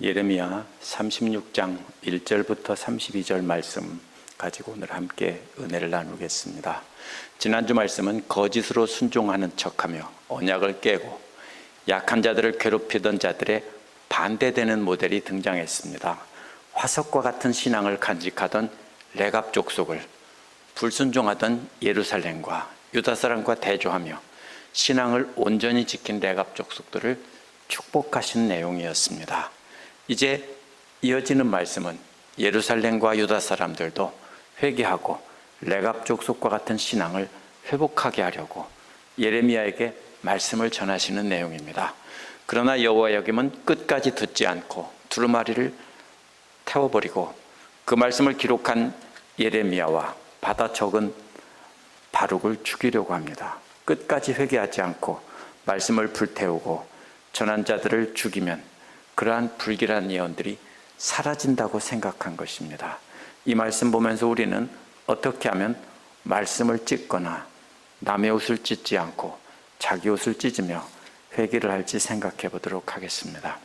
예레미야 36장 1절부터 32절 말씀 가지고 오늘 함께 은혜를 나누겠습니다. 지난주 말씀은 거짓으로 순종하는 척하며 언약을 깨고 약한 자들을 괴롭히던 자들의 반대되는 모델이 등장했습니다. 화석과 같은 신앙을 간직하던 레갑 족속을 불순종하던 예루살렘과 유다 사람과 대조하며 신앙을 온전히 지킨 레갑 족속들을 축복하신 내용이었습니다. 이제 이어지는 말씀은 예루살렘과 유다 사람들도 회개하고 레갑 족속과 같은 신앙을 회복하게 하려고 예레미야에게 말씀을 전하시는 내용입니다. 그러나 여호와 여김은 끝까지 듣지 않고 두루마리를 태워버리고 그 말씀을 기록한 예레미야와 받아 적은 바룩을 죽이려고 합니다. 끝까지 회개하지 않고 말씀을 불태우고 전한 자들을 죽이면 그러한 불길한 예언들이 사라진다고 생각한 것입니다. 이 말씀 보면서 우리는 어떻게 하면 말씀을 찢거나 남의 옷을 찢지 않고 자기 옷을 찢으며 회개를 할지 생각해 보도록 하겠습니다.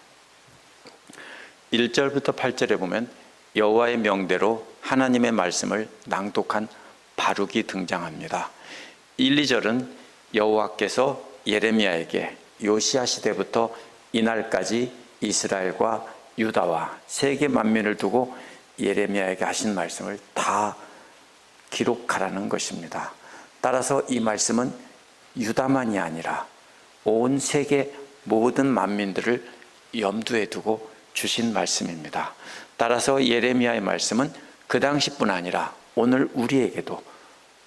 1절부터 8절에 보면 여호와의 명대로 하나님의 말씀을 낭독한 바룩이 등장합니다. 1, 2절은 여호와께서 예레미야에게 요시아 시대부터 이날까지 이스라엘과 유다와 세계 만민을 두고 예레미야에게 하신 말씀을 다 기록하라는 것입니다. 따라서 이 말씀은 유다만이 아니라 온 세계 모든 만민들을 염두에 두고 주신 말씀입니다. 따라서 예레미야의 말씀은 그 당시뿐 아니라 오늘 우리에게도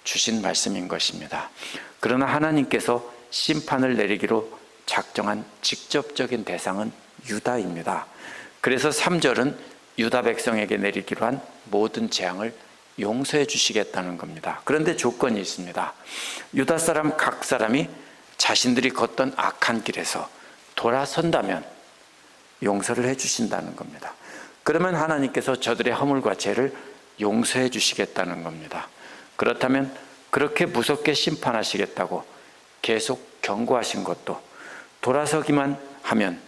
주신 말씀인 것입니다. 그러나 하나님께서 심판을 내리기로 작정한 직접적인 대상은 유다입니다. 그래서 3절은 유다 백성에게 내리기로 한 모든 재앙을 용서해 주시겠다는 겁니다. 그런데 조건이 있습니다. 유다 사람 각 사람이 자신들이 걷던 악한 길에서 돌아선다면 용서를 해 주신다는 겁니다. 그러면 하나님께서 저들의 허물과 죄를 용서해 주시겠다는 겁니다. 그렇다면 그렇게 무섭게 심판하시겠다고 계속 경고하신 것도 돌아서기만 하면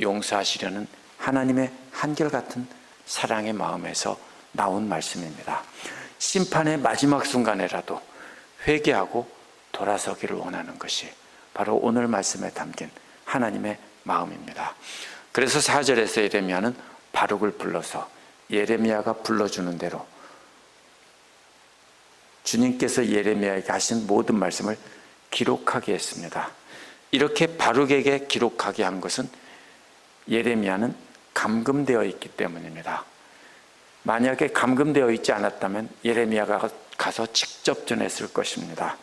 용서하시려는 하나님의 한결같은 사랑의 마음에서 나온 말씀입니다. 심판의 마지막 순간에라도 회개하고 돌아서기를 원하는 것이 바로 오늘 말씀에 담긴 하나님의 마음입니다. 그래서 4절에서 예레미야는 바룩을 불러서 예레미야가 불러주는 대로 주님께서 예레미야에게 하신 모든 말씀을 기록하게 했습니다. 이렇게 바룩에게 기록하게 한 것은 예레미야는 감금되어 있기 때문입니다. 만약에 감금되어 있지 않았다면 예레미야가 가서 직접 전했을 것입니다.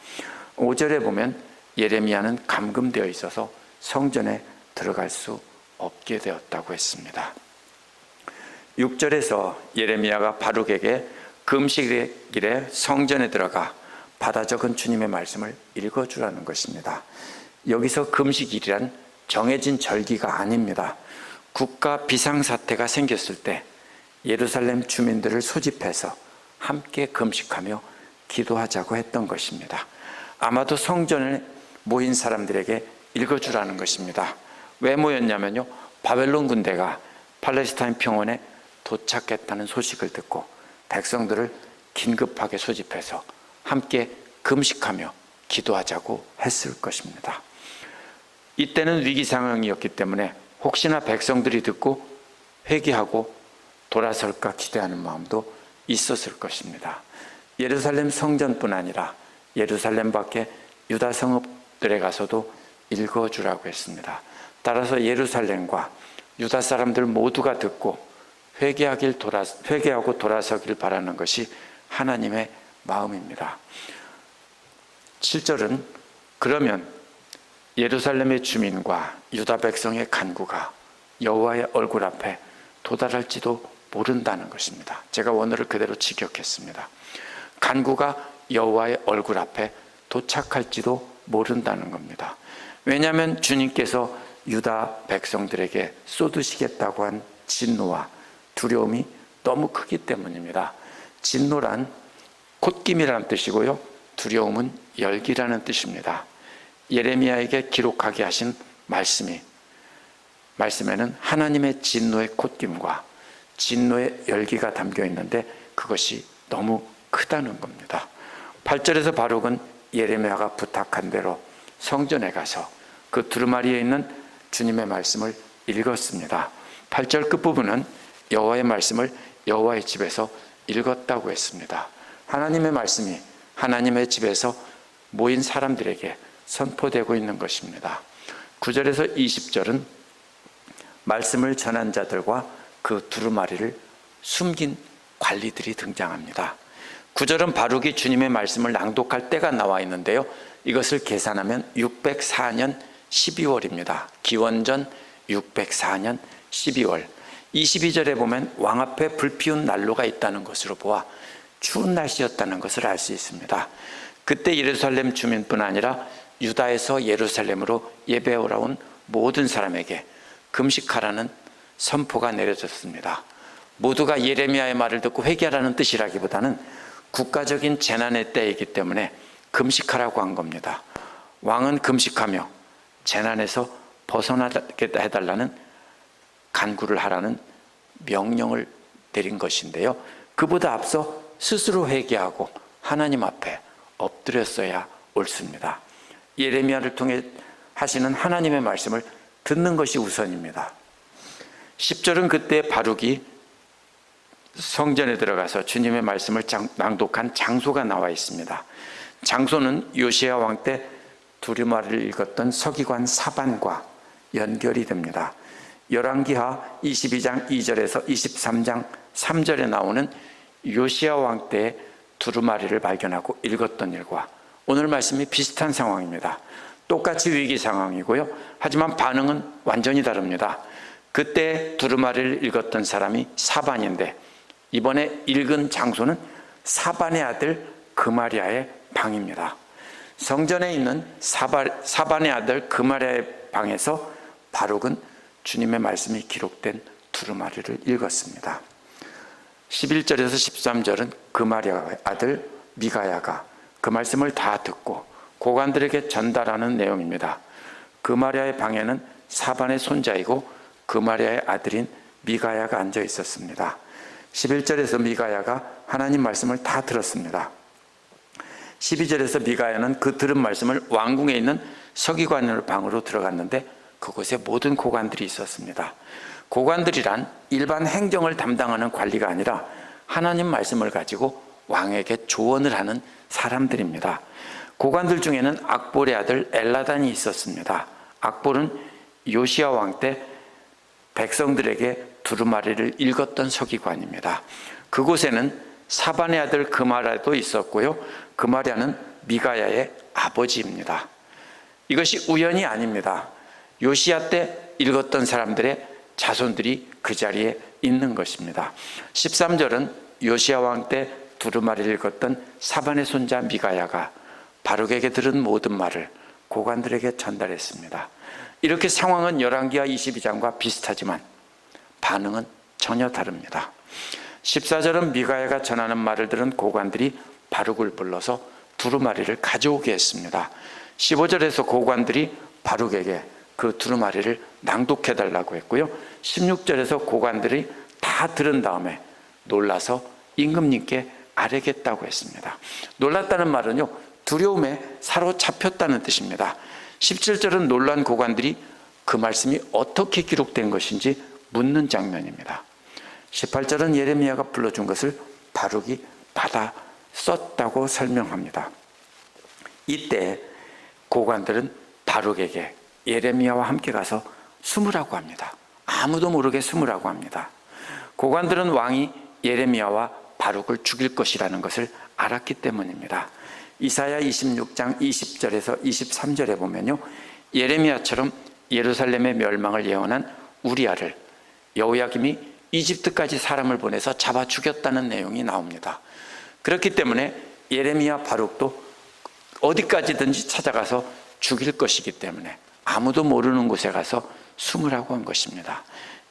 5절에 보면 예레미야는 감금되어 있어서 성전에 들어갈 수 없게 되었다고 했습니다. 6절에서 예레미야가 바룩에게 금식의 길에 성전에 들어가 받아 적은 주님의 말씀을 읽어주라는 것입니다. 여기서 금식일이란 정해진 절기가 아닙니다. 국가 비상사태가 생겼을 때 예루살렘 주민들을 소집해서 함께 금식하며 기도하자고 했던 것입니다. 아마도 성전에 모인 사람들에게 읽어주라는 것입니다. 왜 모였냐면요. 바벨론 군대가 팔레스타인 평원에 도착했다는 소식을 듣고 백성들을 긴급하게 소집해서 함께 금식하며 기도하자고 했을 것입니다. 이때는 위기 상황이었기 때문에 혹시나 백성들이 듣고 회개하고 돌아설까 기대하는 마음도 있었을 것입니다. 예루살렘 성전뿐 아니라 예루살렘 밖에 유다 성읍들에 가서도 읽어주라고 했습니다. 따라서 예루살렘과 유다 사람들 모두가 듣고 회개하길 돌아 회개하고 돌아서길 바라는 것이 하나님의 마음입니다. 7절은 그러면 예루살렘의 주민과 유다 백성의 간구가 여호와의 얼굴 앞에 도달할지도 모른다는 것입니다. 제가 원어를 그대로 직역했습니다. 간구가 여호와의 얼굴 앞에 도착할지도 모른다는 겁니다. 왜냐하면 주님께서 유다 백성들에게 쏟으시겠다고 한 진노와 두려움이 너무 크기 때문입니다. 진노란 콧김이라는 뜻이고요. 두려움은 열기라는 뜻입니다. 예레미야에게 기록하게 하신 말씀이 말씀에는 하나님의 진노의 콧김과 진노의 열기가 담겨 있는데 그것이 너무 크다는 겁니다. 8절에서 바룩은 예레미야가 부탁한 대로 성전에 가서 그 두루마리에 있는 주님의 말씀을 읽었습니다. 8절 끝부분은 여호와의 말씀을 여호와의 집에서 읽었다고 했습니다. 하나님의 말씀이 하나님의 집에서 모인 사람들에게 선포되고 있는 것입니다. 9절에서 20절은 말씀을 전한 자들과 그 두루마리를 숨긴 관리들이 등장합니다. 9절은 바룩이 주님의 말씀을 낭독할 때가 나와 있는데요. 이것을 계산하면 604년 12월입니다. 기원전 604년 12월. 22절에 보면 왕 앞에 불 피운 난로가 있다는 것으로 보아 추운 날씨였다는 것을 알 수 있습니다. 그때 예루살렘 주민뿐 아니라 유다에서 예루살렘으로 예배 오라 온 모든 사람에게 금식하라는 선포가 내려졌습니다. 모두가 예레미야의 말을 듣고 회개하라는 뜻이라기보다는 국가적인 재난의 때이기 때문에 금식하라고 한 겁니다. 왕은 금식하며 재난에서 벗어나게 해달라는 간구를 하라는 명령을 내린 것인데요. 그보다 앞서 스스로 회개하고 하나님 앞에 엎드렸어야 옳습니다. 예레미야를 통해 하시는 하나님의 말씀을 듣는 것이 우선입니다. 10절은 그때 바룩이 성전에 들어가서 주님의 말씀을 낭독한 장소가 나와 있습니다. 장소는 요시야 왕 때 두루마리를 읽었던 서기관 사반과 연결이 됩니다. 열왕기하 22장 2절에서 23장 3절에 나오는 요시야 왕 때 두루마리를 발견하고 읽었던 일과 오늘 말씀이 비슷한 상황입니다. 똑같이 위기 상황이고요. 하지만 반응은 완전히 다릅니다. 그때 두루마리를 읽었던 사람이 사반인데 이번에 읽은 장소는 사반의 아들 그마리아의 방입니다. 성전에 있는 사반의 아들 그마리아의 방에서 바룩은 주님의 말씀이 기록된 두루마리를 읽었습니다. 11절에서 13절은 그마리아의 아들 미가야가 그 말씀을 다 듣고 고관들에게 전달하는 내용입니다. 그마리아의 방에는 사반의 손자이고 그마리아의 아들인 미가야가 앉아 있었습니다. 11절에서 미가야가 하나님 말씀을 다 들었습니다. 12절에서 미가야는 그 들은 말씀을 왕궁에 있는 서기관으로 방으로 들어갔는데 그곳에 모든 고관들이 있었습니다. 고관들이란 일반 행정을 담당하는 관리가 아니라 하나님 말씀을 가지고 왕에게 조언을 하는 사람들입니다. 고관들 중에는 악볼의 아들 엘라단이 있었습니다. 악볼은 요시아 왕 때 백성들에게 두루마리를 읽었던 서기관입니다. 그곳에는 사반의 아들 그마라도 있었고요. 그마리아는 미가야의 아버지입니다. 이것이 우연이 아닙니다. 요시아 때 읽었던 사람들의 자손들이 그 자리에 있는 것입니다. 13절은 요시아 왕때 두루마리를 읽었던 사반의 손자 미가야가 바룩에게 들은 모든 말을 고관들에게 전달했습니다. 이렇게 상황은 열왕기하 22장과 비슷하지만 반응은 전혀 다릅니다. 14절은 미가야가 전하는 말을 들은 고관들이 바룩을 불러서 두루마리를 가져오게 했습니다. 15절에서 고관들이 바룩에게 그 두루마리를 낭독해 달라고 했고요. 16절에서 고관들이 다 들은 다음에 놀라서 임금님께 아뢰겠다고 했습니다. 놀랐다는 말은요. 두려움에 사로잡혔다는 뜻입니다. 17절은 놀란 고관들이 그 말씀이 어떻게 기록된 것인지 묻는 장면입니다. 18절은 예레미야가 불러준 것을 바룩이 받아 썼다고 설명합니다. 이때 고관들은 바룩에게 예레미야와 함께 가서 숨으라고 합니다. 아무도 모르게 숨으라고 합니다. 고관들은 왕이 예레미야와 바룩을 죽일 것이라는 것을 알았기 때문입니다. 이사야 26장 20절에서 23절에 보면요. 예레미야처럼 예루살렘의 멸망을 예언한 우리아를 여호야김이 이집트까지 사람을 보내서 잡아 죽였다는 내용이 나옵니다. 그렇기 때문에 예레미야 바룩도 어디까지든지 찾아가서 죽일 것이기 때문에 아무도 모르는 곳에 가서 숨으라고 한 것입니다.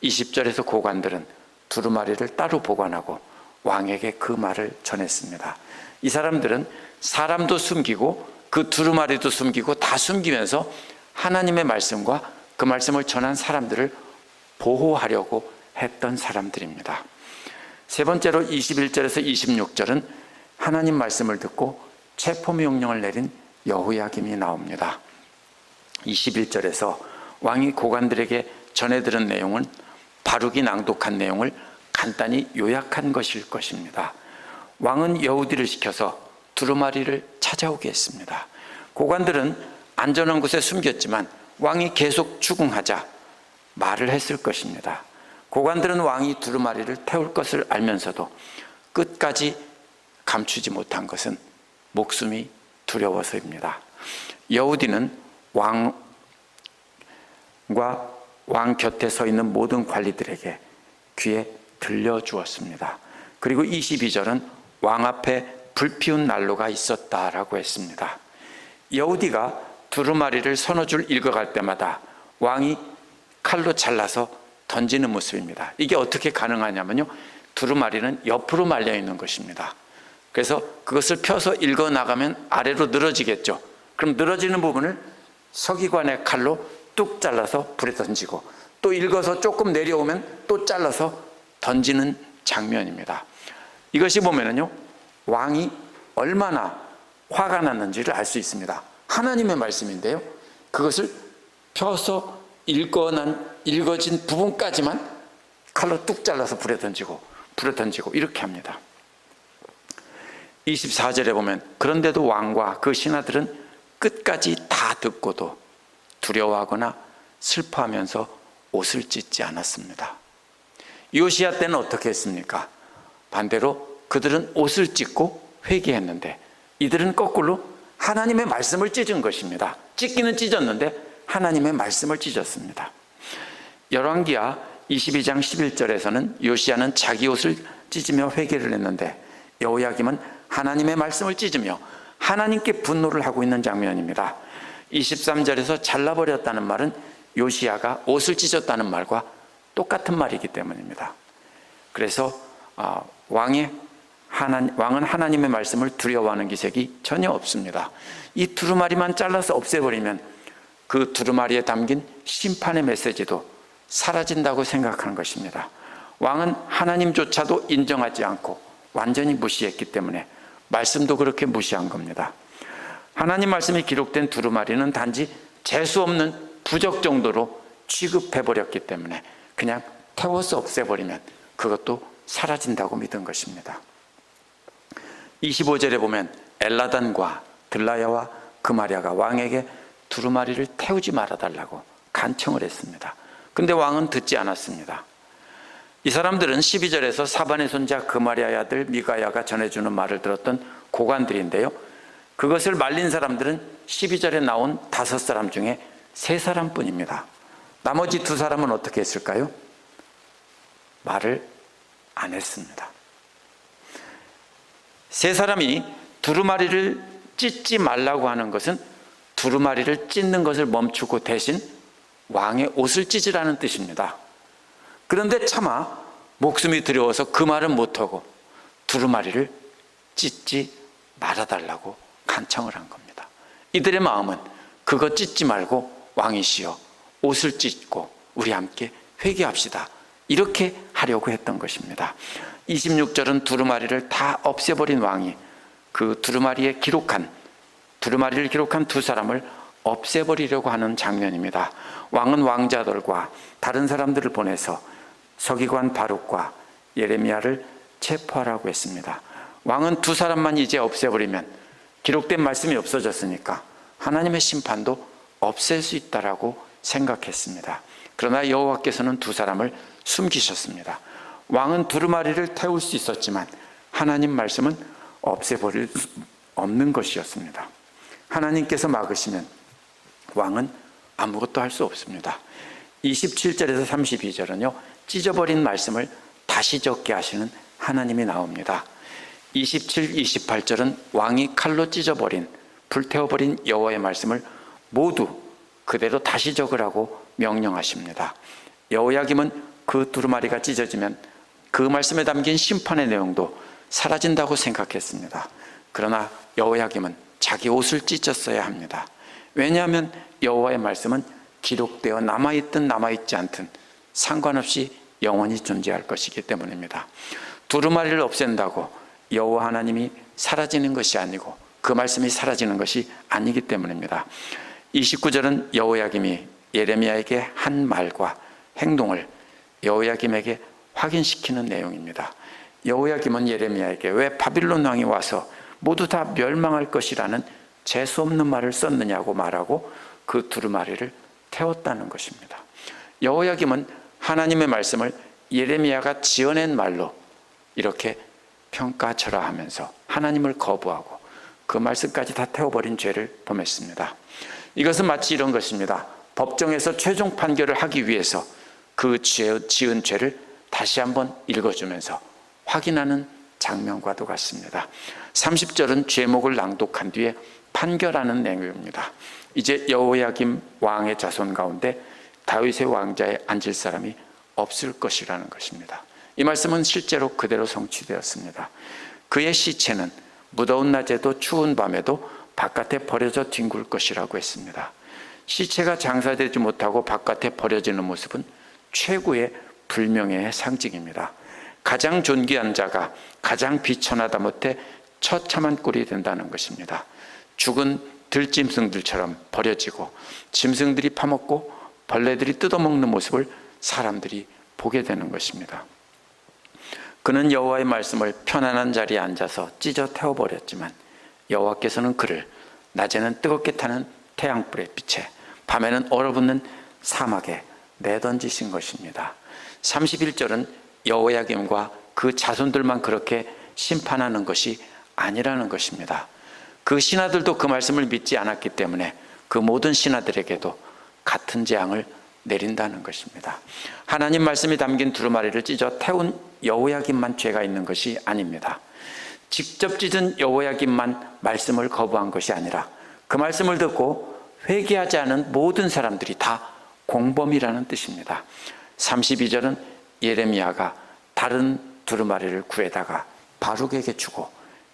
20절에서 고관들은 두루마리를 따로 보관하고 왕에게 그 말을 전했습니다. 이 사람들은 사람도 숨기고 그 두루마리도 숨기고 다 숨기면서 하나님의 말씀과 그 말씀을 전한 사람들을 보호하려고 했던 사람들입니다. 세 번째로 21절에서 26절은 하나님 말씀을 듣고 체포 명령을 내린 여호야김이 나옵니다. 21절에서 왕이 고관들에게 전해 들은 내용은 바룩이 낭독한 내용을 간단히 요약한 것일 것입니다. 왕은 여우디를 시켜서 두루마리를 찾아오게 했습니다. 고관들은 안전한 곳에 숨겼지만 왕이 계속 추궁하자 말을 했을 것입니다. 고관들은 왕이 두루마리를 태울 것을 알면서도 끝까지 감추지 못한 것은 목숨이 두려워서입니다. 여우디는 왕과 왕 곁에 서 있는 모든 관리들에게 귀에 들려주었습니다. 그리고 22절은 왕 앞에 불피운 난로가 있었다라고 했습니다. 여우디가 두루마리를 서너 줄 읽어갈 때마다 왕이 칼로 잘라서 던지는 모습입니다. 이게 어떻게 가능하냐면요. 두루마리는 옆으로 말려 있는 것입니다. 그래서 그것을 펴서 읽어 나가면 아래로 늘어지겠죠. 그럼 늘어지는 부분을 서기관의 칼로 뚝 잘라서 불에 던지고 또 읽어서 조금 내려오면 또 잘라서 던지는 장면입니다. 이것이 보면은요, 왕이 얼마나 화가 났는지를 알 수 있습니다. 하나님의 말씀인데요. 그것을 펴서 읽어난, 읽어진 부분까지만 칼로 뚝 잘라서 불에 던지고, 불에 던지고, 이렇게 합니다. 24절에 보면, 그런데도 왕과 그 신하들은 끝까지 다 듣고도 두려워하거나 슬퍼하면서 옷을 찢지 않았습니다. 요시야 때는 어떻게 했습니까? 반대로 그들은 옷을 찢고 회개했는데 이들은 거꾸로 하나님의 말씀을 찢은 것입니다. 찢기는 찢었는데 하나님의 말씀을 찢었습니다. 열왕기야 22장 11절에서는 요시야는 자기 옷을 찢으며 회개를 했는데 여호야김은 하나님의 말씀을 찢으며 하나님께 분노를 하고 있는 장면입니다. 23절에서 잘라버렸다는 말은 요시야가 옷을 찢었다는 말과 똑같은 말이기 때문입니다. 그래서 아, 왕의 하나, 왕은 하나님의 말씀을 두려워하는 기색이 전혀 없습니다. 이 두루마리만 잘라서 없애버리면 그 두루마리에 담긴 심판의 메시지도 사라진다고 생각하는 것입니다. 왕은 하나님조차도 인정하지 않고 완전히 무시했기 때문에 말씀도 그렇게 무시한 겁니다. 하나님 말씀이 기록된 두루마리는 단지 재수 없는 부적 정도로 취급해버렸기 때문에 그냥 태워서 없애버리면 그것도 사라진다고 믿은 것입니다. 25절에 보면 엘라단과 들라야와 그마리아가 왕에게 두루마리를 태우지 말아달라고 간청을 했습니다. 근데 왕은 듣지 않았습니다. 이 사람들은 12절에서 사반의 손자 그마리아의 아들 미가야가 전해주는 말을 들었던 고관들인데요. 그것을 말린 사람들은 12절에 나온 다섯 사람 중에 세 사람뿐입니다. 나머지 두 사람은 어떻게 했을까요? 말을 안 했습니다. 세 사람이 두루마리를 찢지 말라고 하는 것은 두루마리를 찢는 것을 멈추고 대신 왕의 옷을 찢으라는 뜻입니다. 그런데 차마 목숨이 두려워서 그 말은 못하고 두루마리를 찢지 말아달라고 간청을 한 겁니다. 이들의 마음은 그거 찢지 말고 왕이시여 옷을 찢고 우리 함께 회개합시다. 이렇게 하려고 했던 것입니다. 26절은 두루마리를 다 없애버린 왕이 그 두루마리에 기록한 두루마리를 기록한 두 사람을 없애버리려고 하는 장면입니다. 왕은 왕자들과 다른 사람들을 보내서 서기관 바룩과 예레미야를 체포하라고 했습니다. 왕은 두 사람만 이제 없애버리면 기록된 말씀이 없어졌으니까 하나님의 심판도 없앨 수 있다라고 생각했습니다. 그러나 여호와께서는 두 사람을 숨기셨습니다. 왕은 두루마리를 태울 수 있었지만 하나님 말씀은 없애버릴 수 없는 것이었습니다. 하나님께서 막으시면 왕은 아무것도 할 수 없습니다. 27절에서 32절은요, 찢어버린 말씀을 다시 적게 하시는 하나님이 나옵니다. 27, 28절은 왕이 칼로 찢어버린, 불태워버린 여호와의 말씀을 모두 그대로 다시 적으라고 명령하십니다. 여호야김은 그 두루마리가 찢어지면 그 말씀에 담긴 심판의 내용도 사라진다고 생각했습니다. 그러나 여호야김은 자기 옷을 찢었어야 합니다. 왜냐하면 여호와의 말씀은 기록되어 남아있든 남아있지 않든 상관없이 영원히 존재할 것이기 때문입니다. 두루마리를 없앤다고 여호와 하나님이 사라지는 것이 아니고 그 말씀이 사라지는 것이 아니기 때문입니다. 29절은 여호야김이 예레미야에게 한 말과 행동을 여호야김에게 확인시키는 내용입니다. 여호야김은 예레미야에게 왜 바빌론 왕이 와서 모두 다 멸망할 것이라는 재수 없는 말을 썼느냐고 말하고 그 두루마리를 태웠다는 것입니다. 여호야김은 하나님의 말씀을 예레미야가 지어낸 말로 이렇게 평가절하 하면서 하나님을 거부하고 그 말씀까지 다 태워버린 죄를 범했습니다. 이것은 마치 이런 것입니다. 법정에서 최종 판결을 하기 위해서 그 지은 죄를 다시 한번 읽어주면서 확인하는 장면과도 같습니다. 30절은 죄목을 낭독한 뒤에 판결하는 내용입니다. 이제 여호야김 왕의 자손 가운데 다윗의 왕자에 앉을 사람이 없을 것이라는 것입니다. 이 말씀은 실제로 그대로 성취되었습니다. 그의 시체는 무더운 낮에도 추운 밤에도 바깥에 버려져 뒹굴 것이라고 했습니다. 시체가 장사되지 못하고 바깥에 버려지는 모습은 최고의 불명예의 상징입니다. 가장 존귀한 자가 가장 비천하다 못해 처참한 꼴이 된다는 것입니다. 죽은 들짐승들처럼 버려지고 짐승들이 파먹고 벌레들이 뜯어먹는 모습을 사람들이 보게 되는 것입니다. 그는 여호와의 말씀을 편안한 자리에 앉아서 찢어 태워버렸지만 여호와께서는 그를 낮에는 뜨겁게 타는 태양불의 빛에 밤에는 얼어붙는 사막에 내던지신 것입니다. 31절은 여호야김과 그 자손들만 그렇게 심판하는 것이 아니라는 것입니다. 그 신하들도 그 말씀을 믿지 않았기 때문에 그 모든 신하들에게도 같은 재앙을 내린다는 것입니다. 하나님 말씀이 담긴 두루마리를 찢어 태운 여호야김만 죄가 있는 것이 아닙니다. 직접 찢은 여호야김만 말씀을 거부한 것이 아니라 그 말씀을 듣고 회개하지 않은 모든 사람들이 다 공범이라는 뜻입니다. 32절은 예레미야가 다른 두루마리를 구해다가 바룩에게 주고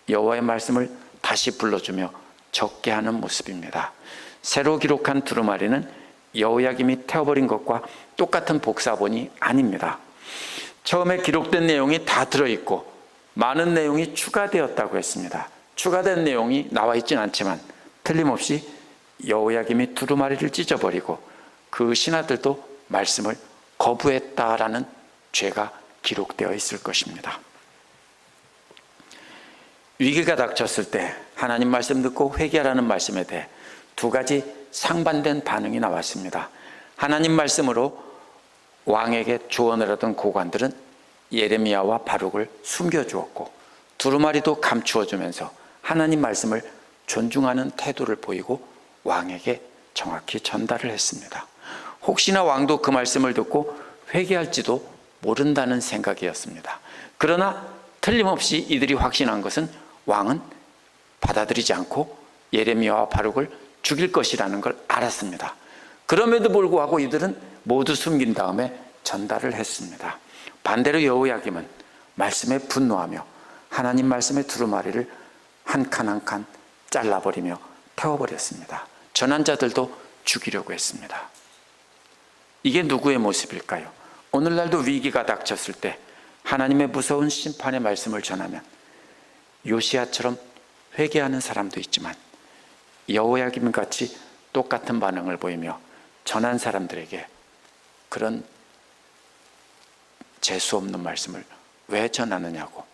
여호와의 말씀을 다시 불러주며 적게 하는 모습입니다. 새로 기록한 두루마리는 여호야김이 태워버린 것과 똑같은 복사본이 아닙니다. 처음에 기록된 내용이 다 들어있고 많은 내용이 추가되었다고 했습니다. 추가된 내용이 나와 있진 않지만 틀림없이 여호야김이 두루마리를 찢어버리고 그 신하들도 말씀을 거부했다라는 죄가 기록되어 있을 것입니다. 위기가 닥쳤을 때 하나님 말씀 듣고 회개하라는 말씀에 대해 두 가지 상반된 반응이 나왔습니다. 하나님 말씀으로 왕에게 조언을 하던 고관들은 예레미야와 바룩을 숨겨주었고 두루마리도 감추어 주면서 하나님 말씀을 존중하는 태도를 보이고 왕에게 정확히 전달을 했습니다. 혹시나 왕도 그 말씀을 듣고 회개할지도 모른다는 생각이었습니다. 그러나 틀림없이 이들이 확신한 것은 왕은 받아들이지 않고 예레미야와 바룩을 죽일 것이라는 걸 알았습니다. 그럼에도 불구하고 이들은 모두 숨긴 다음에 전달을 했습니다. 반대로 여호야김은 말씀에 분노하며 하나님 말씀의 두루마리를 한 칸 한 칸 잘라버리며 태워버렸습니다. 전한 자들도 죽이려고 했습니다. 이게 누구의 모습일까요? 오늘날도 위기가 닥쳤을 때 하나님의 무서운 심판의 말씀을 전하면 요시아처럼 회개하는 사람도 있지만 여호야김 같이 똑같은 반응을 보이며 전한 사람들에게 그런 재수 없는 말씀을 왜 전하느냐고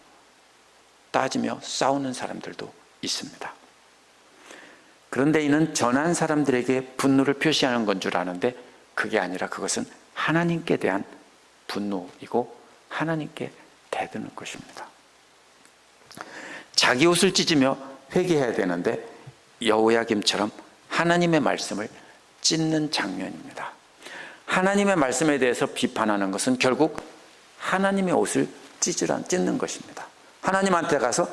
따지며 싸우는 사람들도 있습니다. 그런데 이는 전한 사람들에게 분노를 표시하는 건 줄 아는데 그게 아니라 그것은 하나님께 대한 분노이고 하나님께 대드는 것입니다. 자기 옷을 찢으며 회개해야 되는데 여호야김처럼 하나님의 말씀을 찢는 장면입니다. 하나님의 말씀에 대해서 비판하는 것은 결국 하나님의 옷을 찢으란 찢는 것입니다. 하나님한테 가서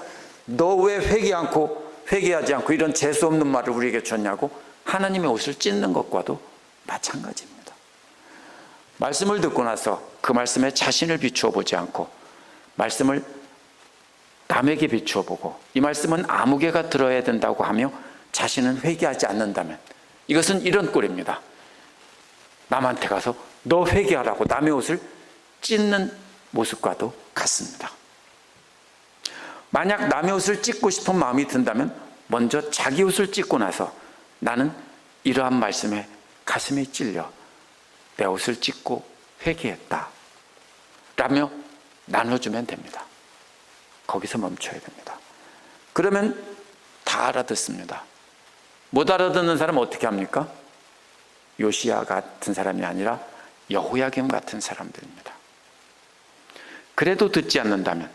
너 왜 회개 않고 회개하지 않고 이런 재수 없는 말을 우리에게 줬냐고 하나님의 옷을 찢는 것과도 마찬가지입니다. 말씀을 듣고 나서 그 말씀에 자신을 비추어 보지 않고 말씀을 남에게 비추어 보고 이 말씀은 아무개가 들어야 된다고 하며 자신은 회개하지 않는다면 이것은 이런 꼴입니다. 남한테 가서 너 회개하라고 남의 옷을 찢는 모습과도 같습니다. 만약 남의 옷을 찢고 싶은 마음이 든다면 먼저 자기 옷을 찢고 나서 나는 이러한 말씀에 가슴이 찔려 내 옷을 찢고 회개했다. 라며 나눠주면 됩니다. 거기서 멈춰야 됩니다. 그러면 다 알아듣습니다. 못 알아듣는 사람은 어떻게 합니까? 요시야 같은 사람이 아니라 여호야김 같은 사람들입니다. 그래도 듣지 않는다면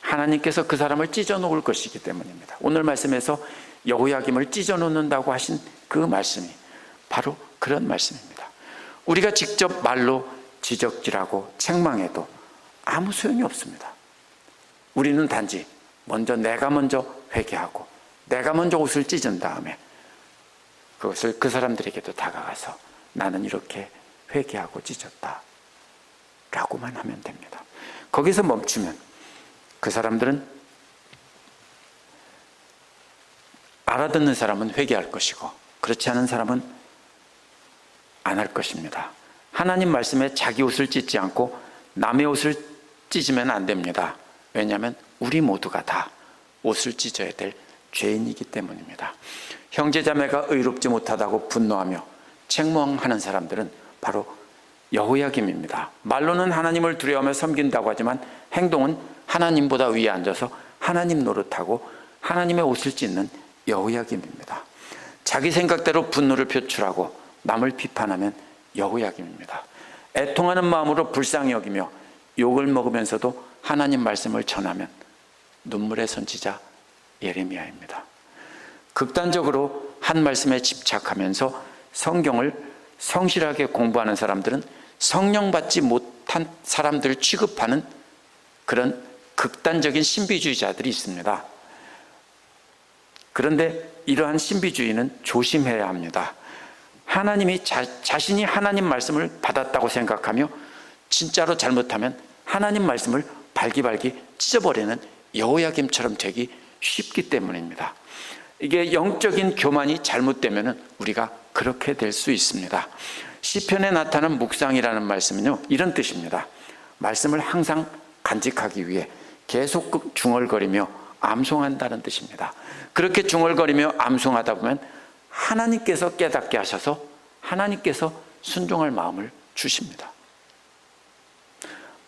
하나님께서 그 사람을 찢어 놓을 것이기 때문입니다. 오늘 말씀에서 여호야김을 찢어 놓는다고 하신 그 말씀이 바로 그런 말씀입니다. 우리가 직접 말로 지적질하고 책망해도 아무 소용이 없습니다. 우리는 단지 먼저 내가 먼저 회개하고 내가 먼저 옷을 찢은 다음에 그것을 그 사람들에게도 다가가서 나는 이렇게 회개하고 찢었다. 라고만 하면 됩니다. 거기서 멈추면 그 사람들은 알아듣는 사람은 회개할 것이고 그렇지 않은 사람은 안 할 것입니다. 하나님 말씀에 자기 옷을 찢지 않고 남의 옷을 찢으면 안 됩니다. 왜냐하면 우리 모두가 다 옷을 찢어야 될 죄인이기 때문입니다. 형제자매가 의롭지 못하다고 분노하며 책망하는 사람들은 바로 여호야김입니다. 말로는 하나님을 두려워하며 섬긴다고 하지만 행동은 하나님보다 위에 앉아서 하나님 노릇하고 하나님의 옷을 찢는 여호야김입니다. 자기 생각대로 분노를 표출하고 남을 비판하면 여호야김입니다. 애통하는 마음으로 불쌍히 여기며 욕을 먹으면서도 하나님 말씀을 전하면 눈물의 선지자 예레미야입니다. 극단적으로 한 말씀에 집착하면서 성경을 성실하게 공부하는 사람들은 성령 받지 못한 사람들을 취급하는 그런 극단적인 신비주의자들이 있습니다. 그런데 이러한 신비주의는 조심해야 합니다. 하나님이 자, 자신이 하나님 말씀을 받았다고 생각하며 진짜로 잘못하면 하나님 말씀을 발기발기 찢어버리는 여호야김처럼 되기 쉽기 때문입니다. 이게 영적인 교만이 잘못되면 우리가 그렇게 될 수 있습니다. 시편에 나타난 묵상이라는 말씀은요 이런 뜻입니다. 말씀을 항상 간직하기 위해 계속 중얼거리며 암송한다는 뜻입니다. 그렇게 중얼거리며 암송하다 보면 하나님께서 깨닫게 하셔서 하나님께서 순종할 마음을 주십니다.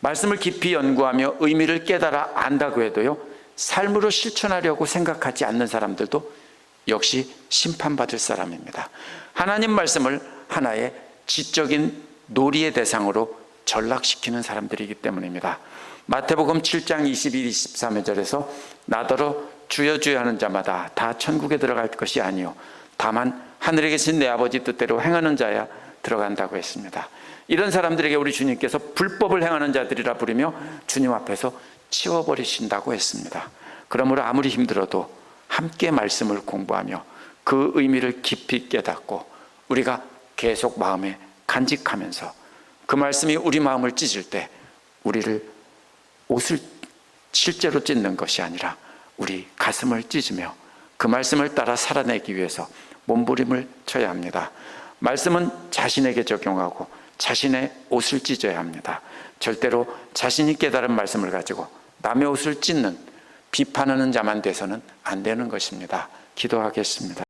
말씀을 깊이 연구하며 의미를 깨달아 안다고 해도요, 삶으로 실천하려고 생각하지 않는 사람들도 역시 심판받을 사람입니다. 하나님 말씀을 하나의 지적인 놀이의 대상으로 전락시키는 사람들이기 때문입니다. 마태복음 7장 21, 23절에서 나더러 주여 주여 하는 자마다 다 천국에 들어갈 것이 아니요 다만 하늘에 계신 내 아버지 뜻대로 행하는 자야 들어간다고 했습니다. 이런 사람들에게 우리 주님께서 불법을 행하는 자들이라 부르며 주님 앞에서 치워버리신다고 했습니다. 그러므로 아무리 힘들어도 함께 말씀을 공부하며 그 의미를 깊이 깨닫고 우리가 계속 마음에 간직하면서 그 말씀이 우리 마음을 찢을 때 우리를 옷을 실제로 찢는 것이 아니라 우리 가슴을 찢으며 그 말씀을 따라 살아내기 위해서 몸부림을 쳐야 합니다. 말씀은 자신에게 적용하고 자신의 옷을 찢어야 합니다. 절대로 자신이 깨달은 말씀을 가지고 남의 옷을 찢는 비판하는 자만 돼서는 안 되는 것입니다. 기도하겠습니다.